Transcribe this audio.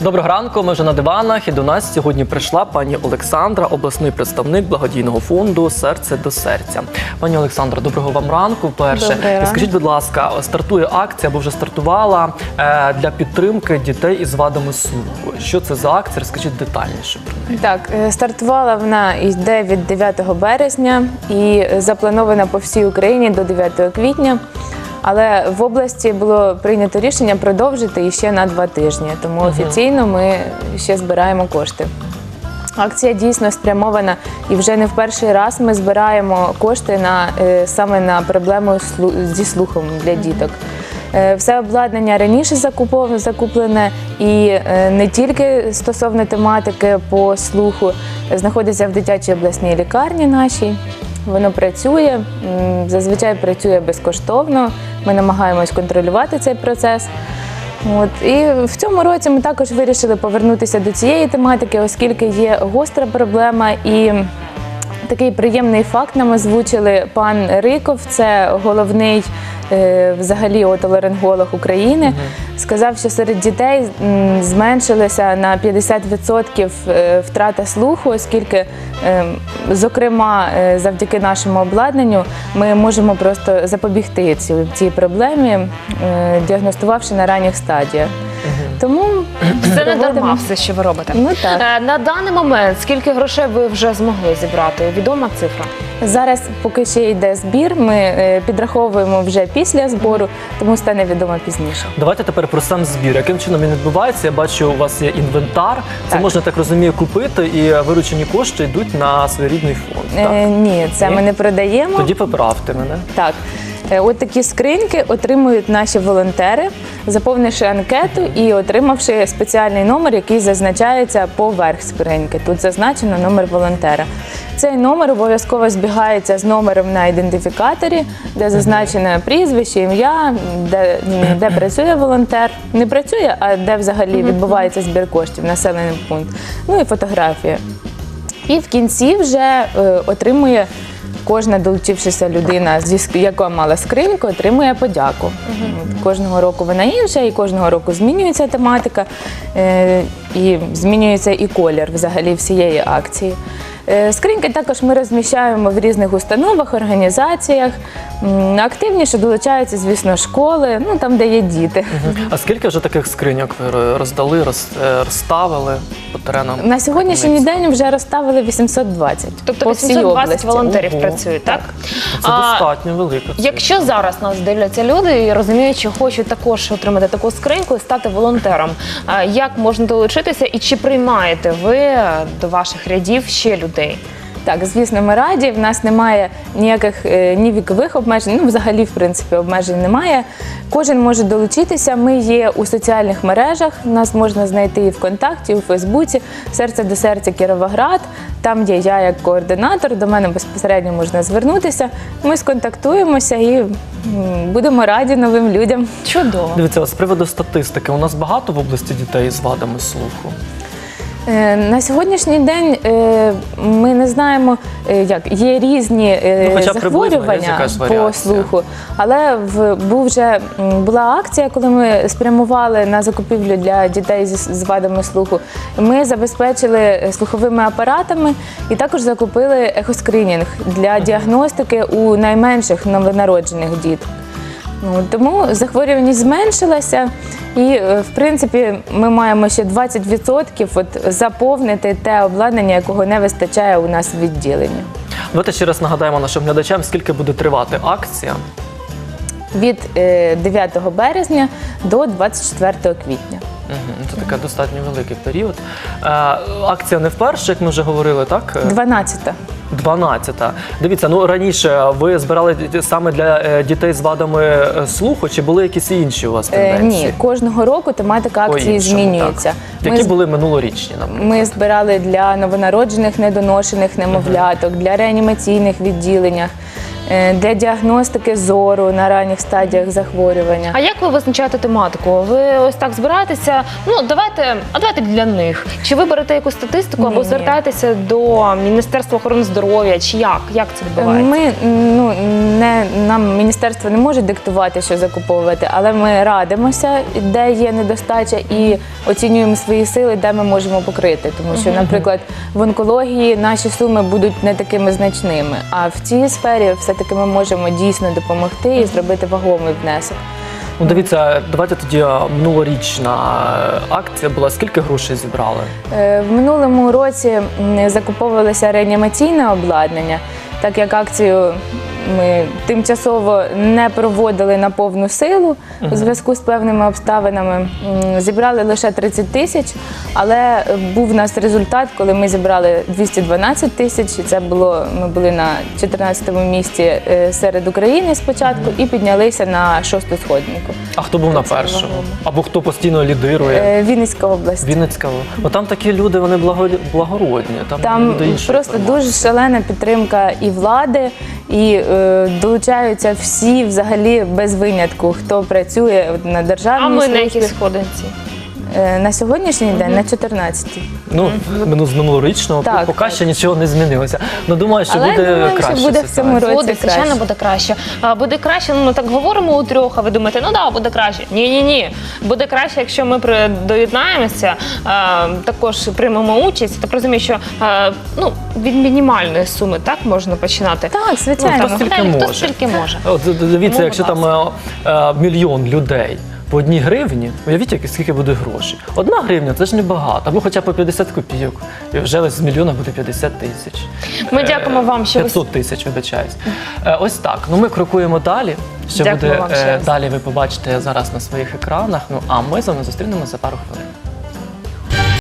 Доброго ранку. Ми вже на диванах. І до нас сьогодні прийшла пані Олександра, обласний представник благодійного фонду Серце до серця. Пані Олександра, доброго вам ранку. Перше, скажіть, будь ласка, стартує акція або вже стартувала е, для підтримки дітей із вадами слуху. Що це за акція? Розкажіть детальніше про неї. Так, е, стартувала вона йде від 9 березня і запланована по всій Україні до 9 квітня. Але в області було прийнято рішення продовжити іще на два тижні, тому офіційно ми ще збираємо кошти. Акція дійсно спрямована, і вже не в перший раз ми збираємо кошти на е, саме на проблему зі слухом для діток. Е, Все обладнання раніше закуплене, і е, не тільки стосовно тематики по слуху, знаходиться в дитячій обласній лікарні нашій. Воно працює, зазвичай працює безкоштовно. Ми намагаємось контролювати цей процес. От і в цьому році ми також вирішили повернутися до цієї тематики, оскільки є гостра проблема і. Такий приємний факт нам озвучили пан Риков, це головний е, взагалі отоларинголог України. Сказав, що серед дітей зменшилася на 50% е, втрата слуху, оскільки, е, зокрема, завдяки нашому обладнанню ми можемо просто запобігти цій, проблемі, діагностувавши на ранніх стадіях. Тому Це не дарма все, що ви робите. Ну так. Е, На даний момент скільки грошей ви вже змогли зібрати? Відома цифра? Зараз, поки ще йде збір, ми е, підраховуємо вже після збору, тому стане відомо пізніше. Давайте тепер про сам збір. Яким чином він відбувається? Я бачу, у вас є інвентар. Це Так. можна так розумію купити, і виручені кошти йдуть на своєрідний фонд. Е, Так? ні, це Ні? ми не продаємо. Тоді поправте мене. Так. Е, От такі скриньки отримують наші волонтери, заповнивши анкету і отримавши спеціальний номер, який зазначається поверх скриньки. Тут зазначено номер волонтера. Цей номер обов'язково збігається з номером на ідентифікаторі, де зазначене прізвище, ім'я, де, де працює волонтер. Не працює, а де взагалі відбувається збір коштів, населений пункт. Ну і фотографія. І в кінці вже е, отримує кожна долучившися людина, зі яка мала скриньку, отримує подяку. Кожного року вона інша, і кожного року змінюється тематика, е, і змінюється і колір взагалі всієї акції. Е, Скриньки також ми розміщаємо в різних установах, організаціях. Активніше долучаються, звісно, школи, ну там, де є діти. А скільки вже таких скриньок ви роздали, роз- е, розставили по теренам? На сьогоднішній день вже розставили 820. Тобто по всій 820 області. волонтерів Ого. працюють, так? Це А, достатньо велика. цифра. Якщо зараз нас дивляться люди і розуміють, що хочуть також отримати таку скриньку і стати волонтером, а як можна долучитися і чи приймаєте ви до ваших рядів ще людей? Так, звісно, ми раді. В нас немає ніяких е, ні вікових обмежень, ну взагалі, в принципі, обмежень немає. Кожен може долучитися. Ми є у соціальних мережах. Нас можна знайти і ВКонтакті, і у Фейсбуці. Серце до серця Кіровоград. Там є я як координатор. До мене безпосередньо можна звернутися. Ми сконтактуємося і будемо раді новим людям. Чудово. Дивіться, з приводу статистики, у нас багато в області дітей з вадами слуху. Е, На сьогоднішній день е, ми не знаємо, е, як є різні е, Ну, хоча б приблизно є захворювання якась по варіація. слуху, але в був вже м, була акція, коли ми спрямували на закупівлю для дітей з, з вадами слуху. Ми забезпечили е, слуховими апаратами і також закупили ехоскринінг для діагностики у найменших новонароджених діток. Ну, тому захворюваність зменшилася, і е, в принципі ми маємо ще 20% от, заповнити те обладнання, якого не вистачає у нас в відділенні. Давайте ще раз нагадаємо нашим глядачам, скільки буде тривати акція. Від е, 9 березня до 24 квітня. Це такий достатньо великий період. Е, акція не вперше, як ми вже говорили, так? Е, 12. 12-та. Дивіться, ну раніше ви збирали саме для е, дітей з вадами е, слуху, чи були якісь інші у вас Е, тенденції? ні, кожного року тематика акції По-іншому, змінюється. так. Ми Які з- були минулорічні, наприклад? Ми збирали для новонароджених недоношених немовляток, для реанімаційних відділеннях. Е, для діагностики зору на ранніх стадіях захворювання. А як ви визначаєте тематику? Ви ось так збираєтеся? Ну давайте, а давайте для них. Чи ви берете якусь статистику або Ні-ні. звертаєтеся до Міністерства охорони здоров'я? Чи як? Як це відбувається? Ми ну не нам міністерство не може диктувати, що закуповувати, але ми радимося, де є недостача, і оцінюємо свої сили, де ми можемо покрити. Тому що, наприклад, в онкології наші суми будуть не такими значними. А в цій сфері все-таки ми можемо дійсно допомогти і зробити вагомий внесок. Ну, дивіться, давайте тоді минулорічна е, акція була. Скільки грошей зібрали? Е, В минулому році м, закуповувалося реанімаційне обладнання, так як акцію ми тимчасово не проводили на повну силу у зв'язку з певними обставинами. Зібрали лише 30 тисяч, але е, був у нас результат, коли ми зібрали 212 тисяч. І Це було ми були на 14-му місці е, серед України спочатку і піднялися на шосту сходнику. А хто був на першому? Або хто постійно лідирує? Е, Вінницька область. Вінницька. Бо там такі люди, вони благородні. Там, Там просто дуже шалена підтримка і влади, і долучаються всі взагалі без винятку, хто працює на державній А ми на якій сходинці? Е, на сьогоднішній день на 14-й. Ну, мину- з минулорічного Так, поки так. ще нічого не змінилося. Ну думаю, що Але буде думаю, що краще. буде в цьому році Буде, звичайно, краще. буде краще. А, Буде краще, ну ми так говоримо у трьох, а ви думаєте, ну да, буде краще. Ні, ні, ні. Буде краще, якщо ми при- доєднаємося, а, також приймемо участь. Так розумію, що а, ну, від мінімальної суми так можна починати. Так, звичайно. Ну, хто стільки Далі, хто може. стільки може. От дивіться, Тому, якщо будь там е, е, мільйон людей по одній гривні, уявіть, скільки буде грошей. Одна гривня це ж небагато, або хоча б по 50 копійок. І вже з мільйона буде 50 тисяч. Ми Е, дякуємо вам, що 500 тисяч, вибачаюсь. Е, Ось так. Ну ми крокуємо далі. Що Дякую буде вам е, ще раз. далі, ви побачите зараз на своїх екранах. Ну а ми з вами зустрінемося за пару хвилин.